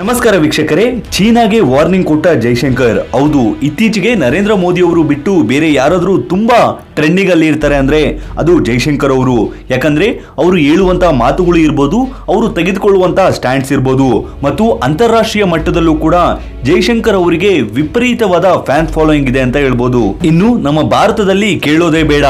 ನಮಸ್ಕಾರ ವೀಕ್ಷಕರೇ. ಚೀನಾಗೆ ವಾರ್ನಿಂಗ್ ಕೊಟ್ಟ ಜೈಶಂಕರ್. ಹೌದು, ಇತ್ತೀಚೆಗೆ ನರೇಂದ್ರ ಮೋದಿ ಅವರು ಬಿಟ್ಟು ಬೇರೆ ಯಾರಾದರೂ ತುಂಬಾ ಟ್ರೆಂಡಿಂಗ್ ಅಲ್ಲಿ ಇರ್ತಾರೆ ಅಂದ್ರೆ ಅದು ಜೈಶಂಕರ್ ಅವರು. ಯಾಕಂದ್ರೆ ಅವರು ಹೇಳುವಂತ ಮಾತುಗಳು ಇರ್ಬೋದು, ಅವರು ತೆಗೆದುಕೊಳ್ಳುವಂತ ಸ್ಟ್ಯಾಂಡ್ಸ್ ಇರ್ಬೋದು. ಮತ್ತು ಅಂತಾರಾಷ್ಟ್ರೀಯ ಮಟ್ಟದಲ್ಲೂ ಕೂಡ ಜೈಶಂಕರ್ ಅವರಿಗೆ ವಿಪರೀತವಾದ ಫ್ಯಾನ್ ಫಾಲೋಯಿಂಗ್ ಇದೆ ಅಂತ ಹೇಳ್ಬೋದು. ಇನ್ನು ನಮ್ಮ ಭಾರತದಲ್ಲಿ ಕೇಳೋದೇ ಬೇಡ.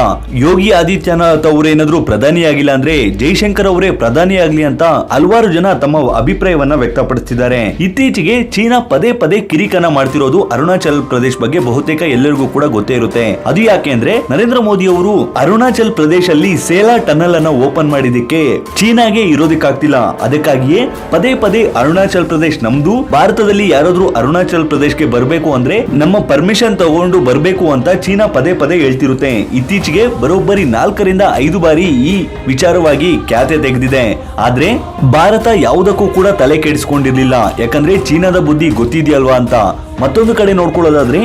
ಯೋಗಿ ಆದಿತ್ಯನಾಥ್ ಅವರೇನಾದ್ರೂ ಪ್ರಧಾನಿ ಆಗಿಲ್ಲ ಅಂದ್ರೆ ಜೈಶಂಕರ್ ಅವರೇ ಪ್ರಧಾನಿ ಆಗ್ಲಿ ಅಂತ ಹಲವಾರು ಜನ ತಮ್ಮ ಅಭಿಪ್ರಾಯವನ್ನ ವ್ಯಕ್ತಪಡಿಸಿದ್ದಾರೆ ಇತ್ತೀಚೆಗೆ ಚೀನಾ ಪದೇ ಪದೇ ಕಿರಿಕನ ಮಾಡ್ತಿರೋದು ಅರುಣಾಚಲ್ ಪ್ರದೇಶ ಬಗ್ಗೆ ಬಹುತೇಕ ಎಲ್ಲರಿಗೂ ಕೂಡ ಗೊತ್ತೇ ಇರುತ್ತೆ. ಅದು ಯಾಕೆ ಅಂದ್ರೆ ನರೇಂದ್ರ ಮೋದಿ ಅವರು ಅರುಣಾಚಲ್ ಪ್ರದೇಶಲ್ಲಿ ಸೇಲಾ ಟನಲ್ ಅನ್ನ ಓಪನ್ ಮಾಡಿದಕ್ಕೆ ಚೀನಾಗೆ ಇರೋದಕ್ಕಾಗ್ತಿಲ್ಲ. ಅದಕ್ಕಾಗಿಯೇ ಪದೇ ಪದೇ ಅರುಣಾಚಲ್ ಪ್ರದೇಶ್ ನಮ್ದು, ಭಾರತದಲ್ಲಿ ಯಾರಾದ್ರೂ ಅರುಣಾಚಲ್ ಪ್ರದೇಶ್ಗೆ ಬರಬೇಕು ಅಂದ್ರೆ ನಮ್ಮ ಪರ್ಮಿಷನ್ ತಗೊಂಡು ಬರಬೇಕು ಅಂತ ಚೀನಾ ಪದೇ ಪದೇ ಹೇಳ್ತಿರುತ್ತೆ. ಇತ್ತೀಚೆಗೆ ಬರೋಬ್ಬರಿ ನಾಲ್ಕರಿಂದ ಐದು ಬಾರಿ ಈ ವಿಚಾರವಾಗಿ ಖ್ಯಾತೆ ತೆಗೆದಿದೆ. ಆದ್ರೆ ಭಾರತ ಯಾವುದಕ್ಕೂ ಕೂಡ ತಲೆ ಕೆಡಿಸ್ಕೊಂಡಿರ್ಲಿಲ್ಲ. ಯಾಕಂದ್ರೆ ಚೀನಾದ ಬುದ್ಧಿ ಗೊತ್ತಿದೆಯಲ್ವಾ ಅಂತ ಮತ್ತೊಂದು ಕಡೆ ನೋಡ್ಕೊಳ್ಳೋದಾದ್ರೆ,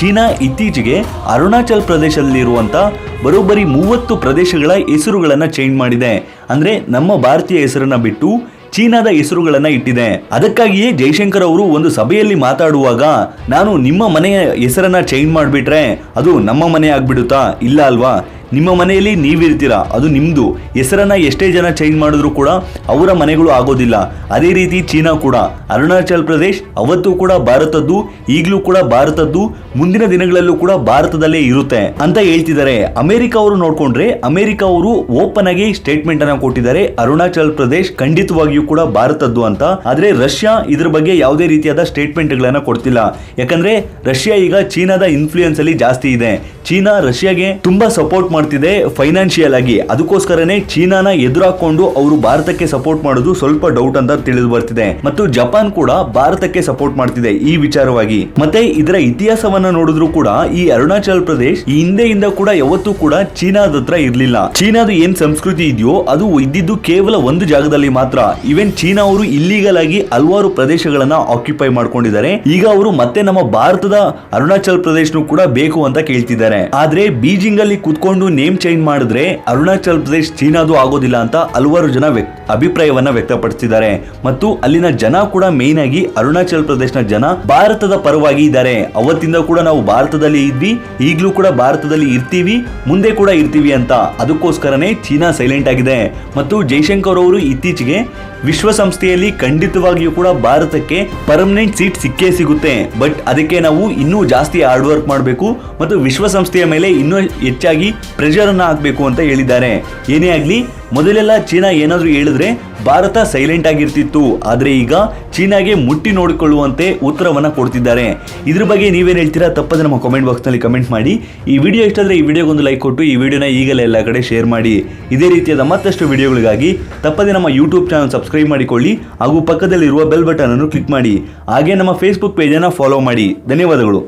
ಚೀನಾ ಇತ್ತೀಚೆಗೆ ಅರುಣಾಚಲ್ ಪ್ರದೇಶದಲ್ಲಿರುವಂತ ಬರೋಬ್ಬರಿ ಮೂವತ್ತು ಪ್ರದೇಶಗಳ ಹೆಸರುಗಳನ್ನ ಚೇಂಜ್ ಮಾಡಿದೆ. ಅಂದ್ರೆ ನಮ್ಮ ಭಾರತೀಯ ಹೆಸರನ್ನ ಬಿಟ್ಟು ಚೀನಾದ ಹೆಸರುಗಳನ್ನ ಇಟ್ಟಿದೆ. ಅದಕ್ಕಾಗಿಯೇ ಜೈಶಂಕರ್ ಅವರು ಒಂದು ಸಭೆಯಲ್ಲಿ ಮಾತಾಡುವಾಗ, ನಾನು ನಿಮ್ಮ ಮನೆಯ ಹೆಸರನ್ನ ಚೇಂಜ್ ಮಾಡಿಬಿಟ್ರೆ ಅದು ನಮ್ಮ ಮನೆ ಆಗ್ಬಿಡುತ್ತಾ? ಇಲ್ಲ ಅಲ್ವಾ? ನಿಮ್ಮ ಮನೆಯಲ್ಲಿ ನೀವಿರ್ತೀರಾ? ಅದು ನಿಮ್ಮದು ಹೆಸರನ್ನ ಎಷ್ಟೇ ಜನ ಚೇಂಜ್ ಮಾಡಿದ್ರು ಕೂಡ ಅವರ ಮನೆಗಳು ಆಗೋದಿಲ್ಲ. ಅದೇ ರೀತಿ ಚೀನಾ ಕೂಡ. ಅರುಣಾಚಲ್ ಪ್ರದೇಶ್ ಅವತ್ತು ಕೂಡ ಭಾರತದ್ದು, ಈಗಲೂ ಕೂಡ ಭಾರತದ್ದು, ಮುಂದಿನ ದಿನಗಳಲ್ಲೂ ಕೂಡ ಭಾರತದಲ್ಲೇ ಇರುತ್ತೆ. ಅಂತ ಹೇಳ್ತಿದ್ದಾರೆ. ಅಮೆರಿಕ ಅವರು ನೋಡ್ಕೊಂಡ್ರೆ, ಅಮೆರಿಕ ಅವರು ಓಪನ್ ಆಗಿ ಸ್ಟೇಟ್ಮೆಂಟ್ ಅನ್ನ ಕೊಟ್ಟಿದ್ದಾರೆ. ಅರುಣಾಚಲ್ ಪ್ರದೇಶ್ ಖಂಡಿತವಾಗಿಯೂ ಕೂಡ ಭಾರತದ್ದು ಅಂತ. ಆದ್ರೆ ರಷ್ಯಾ ಇದ್ರ ಬಗ್ಗೆ ಯಾವುದೇ ರೀತಿಯಾದ ಸ್ಟೇಟ್ಮೆಂಟ್ ಗಳನ್ನ ಕೊಡ್ತಿಲ್ಲ. ಯಾಕಂದ್ರೆ ರಷ್ಯಾ ಈಗ ಚೀನಾದ ಇನ್ಫ್ಲೂಯೆನ್ಸ್ ಅಲ್ಲಿ ಜಾಸ್ತಿ ಇದೆ. ಚೀನಾ ರಷ್ಯಾಗೆ ತುಂಬಾ ಸಪೋರ್ಟ್ ಮಾಡ್ತಿದೆ ಫೈನಾನ್ಷಿಯಲ್ ಆಗಿ. ಅದಕ್ಕೋಸ್ಕರನೇ ಚೀನಾನ ಎದುರಾಕೊಂಡು ಅವರು ಭಾರತಕ್ಕೆ ಸಪೋರ್ಟ್ ಮಾಡೋದು ಸ್ವಲ್ಪ ಡೌಟ್ ಅಂತ ತಿಳಿದು ಬರ್ತಿದೆ. ಮತ್ತು ಜಪಾನ್ ಕೂಡ ಭಾರತಕ್ಕೆ ಸಪೋರ್ಟ್ ಮಾಡ್ತಿದೆ ಈ ವಿಚಾರವಾಗಿ. ಮತ್ತೆ ಇದರ ಇತಿಹಾಸವನ್ನ ನೋಡಿದ್ರು ಕೂಡ ಈ ಅರುಣಾಚಲ ಪ್ರದೇಶ ಈ ಹಿಂದೆಯಿಂದ ಕೂಡ ಯಾವತ್ತೂ ಕೂಡ ಚೀನಾದ ಹತ್ರ ಇರ್ಲಿಲ್ಲ. ಚೀನಾದ ಏನ್ ಸಂಸ್ಕೃತಿ ಇದೆಯೋ ಅದು ಇದ್ದಿದ್ದು ಕೇವಲ ಒಂದು ಜಾಗದಲ್ಲಿ ಮಾತ್ರ. ಈವನ್ ಚೀನಾ ಅವರು ಇಲ್ಲಿಗಲ್ ಆಗಿ ಹಲವಾರು ಪ್ರದೇಶಗಳನ್ನ ಆಕ್ಯುಪೈ ಮಾಡ್ಕೊಂಡಿದ್ದಾರೆ. ಈಗ ಅವರು ಮತ್ತೆ ನಮ್ಮ ಭಾರತದ ಅರುಣಾಚಲ್ ಪ್ರದೇಶನು ಕೂಡ ಬೇಕು ಅಂತ ಕೇಳ್ತಿದ್ದಾರೆ. ಆದ್ರೆ ಬೀಜಿಂಗ್ ಅಲ್ಲಿ ಕುತ್ಕೊಂಡು ನೇಮ್ ಚೇಂಜ್ ಮಾಡಿದ್ರೆ ಅರುಣಾಚಲ್ ಪ್ರದೇಶ್ ಚೀನಾದು ಆಗೋದಿಲ್ಲ ಅಂತ ಹಲವಾರು ಜನ ಅಭಿಪ್ರಾಯವನ್ನ ವ್ಯಕ್ತಪಡಿಸಿದ್ದಾರೆ ಮತ್ತು ಅಲ್ಲಿನ ಜನ ಕೂಡ ಮೇನ್ ಆಗಿ ಅರುಣಾಚಲ್ ಪ್ರದೇಶನ ಜನ ಭಾರತದ ಪರವಾಗಿ ಇದ್ದಾರೆ. ಅವತ್ತಿಂದ ಕೂಡ ನಾವು ಭಾರತದಲ್ಲಿ ಇದ್ವಿ, ಈಗಲೂ ಕೂಡ ಭಾರತದಲ್ಲಿ ಇರ್ತೀವಿ, ಮುಂದೆ ಕೂಡ ಇರ್ತೀವಿ ಅಂತ. ಅದಕ್ಕೋಸ್ಕರನೇ ಚೀನಾ ಸೈಲೆಂಟ್ ಆಗಿದೆ. ಮತ್ತು ಜೈಶಂಕರ್ ಅವರು ಇತ್ತೀಚೆಗೆ ವಿಶ್ವಸಂಸ್ಥೆಯಲ್ಲಿ ಖಂಡಿತವಾಗಿಯೂ ಕೂಡ ಭಾರತಕ್ಕೆ ಪರ್ಮನೆಂಟ್ ಸೀಟ್ ಸಿಕ್ಕೇ ಸಿಗುತ್ತೆ. ಬಟ್ ಅದಕ್ಕೆ ನಾವು ಇನ್ನೂ ಜಾಸ್ತಿ ಹಾರ್ಡ್ ವರ್ಕ್ ಮಾಡಬೇಕು. ಮತ್ತು ವಿಶ್ವಸಂಸ್ಥೆಯ ಮೇಲೆ ಇನ್ನೂ ಹೆಚ್ಚಾಗಿ ಪ್ರೆಷರ್ ಅನ್ನ ಹಾಕಬೇಕು ಅಂತ ಹೇಳಿದ್ದಾರೆ. ಏನೇ ಆಗಲಿ, ಮೊದಲೆಲ್ಲ ಚೀನಾ ಏನಾದರೂ ಹೇಳಿದ್ರೆ ಭಾರತ ಸೈಲೆಂಟ್ ಆಗಿರ್ತಿತ್ತು. ಆದರೆ ಈಗ ಚೀನಾಗೆ ಮುಟ್ಟಿ ನೋಡಿಕೊಳ್ಳುವಂತೆ ಉತ್ತರವನ್ನು ಕೊಡ್ತಿದ್ದಾರೆ. ಇದ್ರ ಬಗ್ಗೆ ನೀವೇನು ಹೇಳ್ತೀರಾ ತಪ್ಪದೆ ನಮ್ಮ ಕಾಮೆಂಟ್ ಬಾಕ್ಸ್ನಲ್ಲಿ ಕಮೆಂಟ್ ಮಾಡಿ. ಈ ವಿಡಿಯೋ ಇಷ್ಟಾದ್ರೆ ಈ ವಿಡಿಯೋಗೊಂದು ಲೈಕ್ ಕೊಟ್ಟು, ಈ ವಿಡಿಯೋನ ಈಗಲೇ ಎಲ್ಲ ಕಡೆ ಶೇರ್ ಮಾಡಿ. ಇದೇ ರೀತಿಯಾದ ಮತ್ತಷ್ಟು ವಿಡಿಯೋಗಳಿಗಾಗಿ ತಪ್ಪದೆ ನಮ್ಮ ಯೂಟ್ಯೂಬ್ ಚಾನಲ್ ಸಬ್ಸ್ಕ್ರೈಬ್ ಮಾಡಿಕೊಳ್ಳಿ. ಹಾಗೂ ಪಕ್ಕದಲ್ಲಿರುವ ಬೆಲ್ ಬಟನ್ ಅನ್ನು ಕ್ಲಿಕ್ ಮಾಡಿ. ಹಾಗೆ ನಮ್ಮ ಫೇಸ್ಬುಕ್ ಪೇಜನ್ನು ಫಾಲೋ ಮಾಡಿ. ಧನ್ಯವಾದಗಳು.